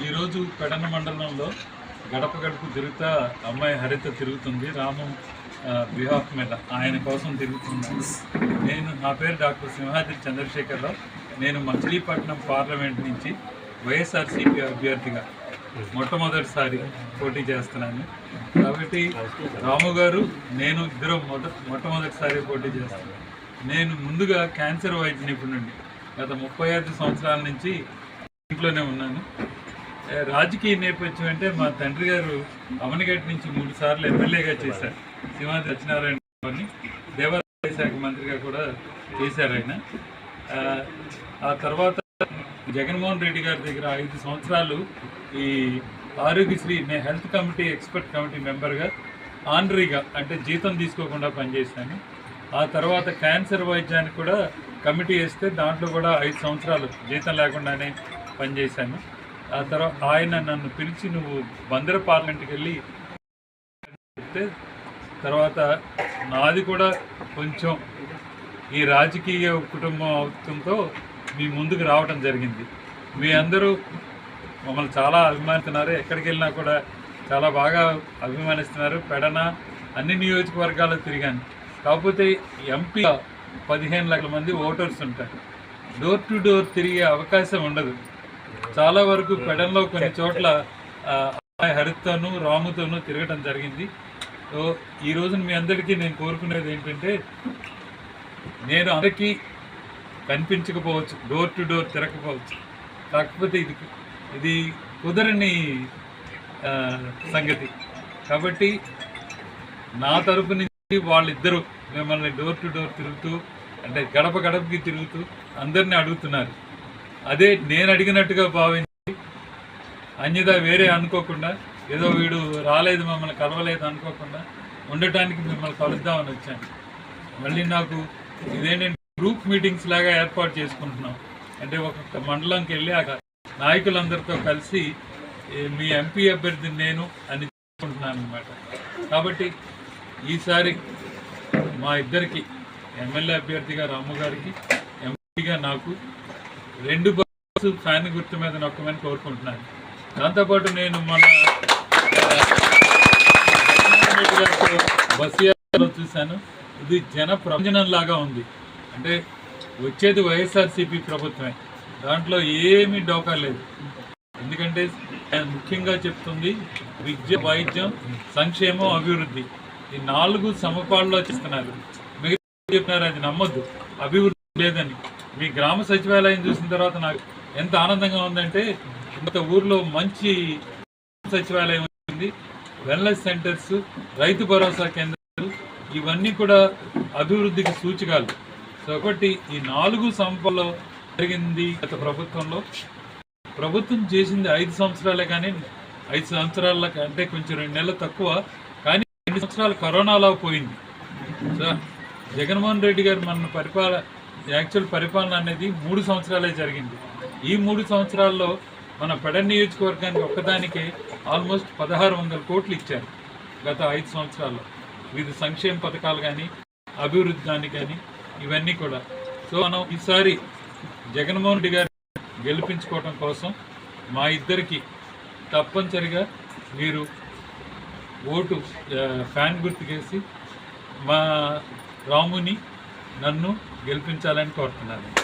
ఈరోజు పెడన మండలంలో గడప గడప తిరుగుతా అమ్మాయి హరిత తిరుగుతుంది. రామం బిహాఫ్ మీద ఆయన కోసం తిరుగుతున్నాను. నేను నా పేరు డాక్టర్ సింహాద్రి చంద్రశేఖరరావు. నేను మచిలీపట్నం పార్లమెంట్ నుంచి వైఎస్ఆర్సీపీ అభ్యర్థిగా మొట్టమొదటిసారి పోటీ చేస్తున్నాను. కాబట్టి రాము గారు నేను ఇద్దరు మొద మొట్టమొదటిసారి పోటీ చేస్తున్నాను. నేను ముందుగా క్యాన్సర్ వైద్య నిపుణుడిని గత ముప్పై ఐదు సంవత్సరాల నుంచి ఇంట్లోనే ఉన్నాను. రాజకీయ నేపథ్యం అంటే మా తండ్రి గారు అవనగడ్డ నుంచి మూడు సార్లు ఎమ్మెల్యేగా చేశారు. సింహాద్రి సత్యనారాయణ గారిని దేవాదాయ శాఖ మంత్రిగా కూడా చేశారు ఆయన. ఆ, ఆ తర్వాత జగన్మోహన్ రెడ్డి గారి దగ్గర ఐదు సంవత్సరాలు ఈ ఆరోగ్యశ్రీ నేను హెల్త్ కమిటీ ఎక్స్పర్ట్ కమిటీ మెంబర్గా ఆనరీగా అంటే జీతం తీసుకోకుండా పనిచేశాను. ఆ తర్వాత క్యాన్సర్ వైద్యానికి కూడా కమిటీ వేస్తే దాంట్లో కూడా ఐదు సంవత్సరాలు జీతం లేకుండానే పనిచేశాను. ఆ తర్వాత ఆయన నన్ను పిలిచి నువ్వు బందర పార్లమెంట్కి వెళ్ళి చెప్తే తర్వాత నాది కూడా కొంచెం ఈ రాజకీయ కుటుంబం అవటంతో మీ ముందుకు రావటం జరిగింది. మీ అందరూ మమ్మల్ని చాలా అభిమానిస్తున్నారు. ఎక్కడికి వెళ్ళినా కూడా చాలా బాగా అభిమానిస్తున్నారు. పెడన అన్ని నియోజకవర్గాలు తిరిగాను. కాకపోతే ఎంపీ పదిహేను లక్షల మంది ఓటర్స్ ఉంటారు. డోర్ టు డోర్ తిరిగే అవకాశం ఉండదు. చాలా వరకు పెడంలో కొన్ని చోట్ల అమ్మాయి హరితను రాముతోనూ తిరగటం జరిగింది. సో ఈ రోజున మీ అందరికీ నేను కోరుకునేది ఏంటంటే నేను అందరికీ కనిపించకపోవచ్చు డోర్ టు డోర్ తిరగకపోవచ్చు. కాకపోతే ఇది ఇది కుదరని సంగతి. కాబట్టి నా తరపు నుంచి వాళ్ళిద్దరూ మిమ్మల్ని డోర్ టు డోర్ తిరుగుతూ అంటే గడప గడపకి తిరుగుతూ అందరినీ అడుగుతున్నారు. అదే నేను అడిగినట్టుగా భావించి అన్యదా వేరే అనుకోకుండా ఏదో వీడు రాలేదు మమ్మల్ని కలవలేదు అనుకోకుండా ఉండటానికి మిమ్మల్ని కలుద్దామని వచ్చాను. మళ్ళీ నాకు ఇదేంటంటే గ్రూప్ మీటింగ్స్ లాగా ఏర్పాటు చేసుకుంటున్నాం. అంటే ఒక్కొక్క మండలంకి వెళ్ళి ఆ నాయకులందరితో కలిసి మీ ఎంపీ అభ్యర్థి నేను అని చెప్పుకుంటున్నాను అనమాట కాబట్టి ఈసారి మా ఇద్దరికి ఎమ్మెల్యే అభ్యర్థిగా రాము గారికి ఎంపీగా నాకు రెండు బాక్స్ ఫ్యాన్ గుర్తు మీద నొక్కమని కోరుకుంటున్నాను. దాంతోపాటు నేను మన బస్సు యాత్రలో చూశాను. ఇది జన ప్రయోజనం లాగా ఉంది. అంటే వచ్చేది వైఎస్ఆర్సీపీ ప్రభుత్వమే. దాంట్లో ఏమీ డోకా లేదు. ఎందుకంటే ముఖ్యంగా చెప్తుంది విద్య వైద్యం సంక్షేమం అభివృద్ధి. ఈ నాలుగు సమపాల్లో చేస్తున్నారు. మిగతా చెప్పినారు అది నమ్మద్దు. అభివృద్ధి లేదని. మీ గ్రామ సచివాలయం చూసిన తర్వాత నాకు ఎంత ఆనందంగా ఉందంటే ఇంత ఊర్లో మంచి సచివాలయం వచ్చింది వెల్నెస్ సెంటర్స్ రైతు భరోసా కేంద్రాలు ఇవన్నీ కూడా అభివృద్ధికి సూచికలు. సో ఒకటి ఈ నాలుగు సంపల్లో జరిగింది గత ప్రభుత్వంలో. ప్రభుత్వం చేసింది ఐదు సంవత్సరాలే కానీ ఐదు సంవత్సరాల కంటే కొంచెం రెండు నెలలు తక్కువ. కానీ రెండు సంవత్సరాలు కరోనాలో పోయింది. సో జగన్మోహన్ రెడ్డి గారు మన పరిపాలన యాక్చువల్ పరిపాలన అనేది మూడు సంవత్సరాలే జరిగింది. ఈ మూడు సంవత్సరాల్లో మన పెడ నియోజకవర్గానికి ఒక్కదానికే ఆల్మోస్ట్ పదహారు వందల కోట్లు ఇచ్చారు గత ఐదు సంవత్సరాల్లో. వివిధ సంక్షేమ పథకాలు కానీ అభివృద్ధి కానీ కానీ ఇవన్నీ కూడా. సో మనం ఈసారి జగన్మోహన్ రెడ్డి గారు గెలిపించుకోవడం కోసం మా ఇద్దరికి తప్పనిసరిగా మీరు ఓటు ఫ్యాన్ గుర్తుకేసి మా రాముని నన్ను గెలిపించాలని కోరుతున్నాను.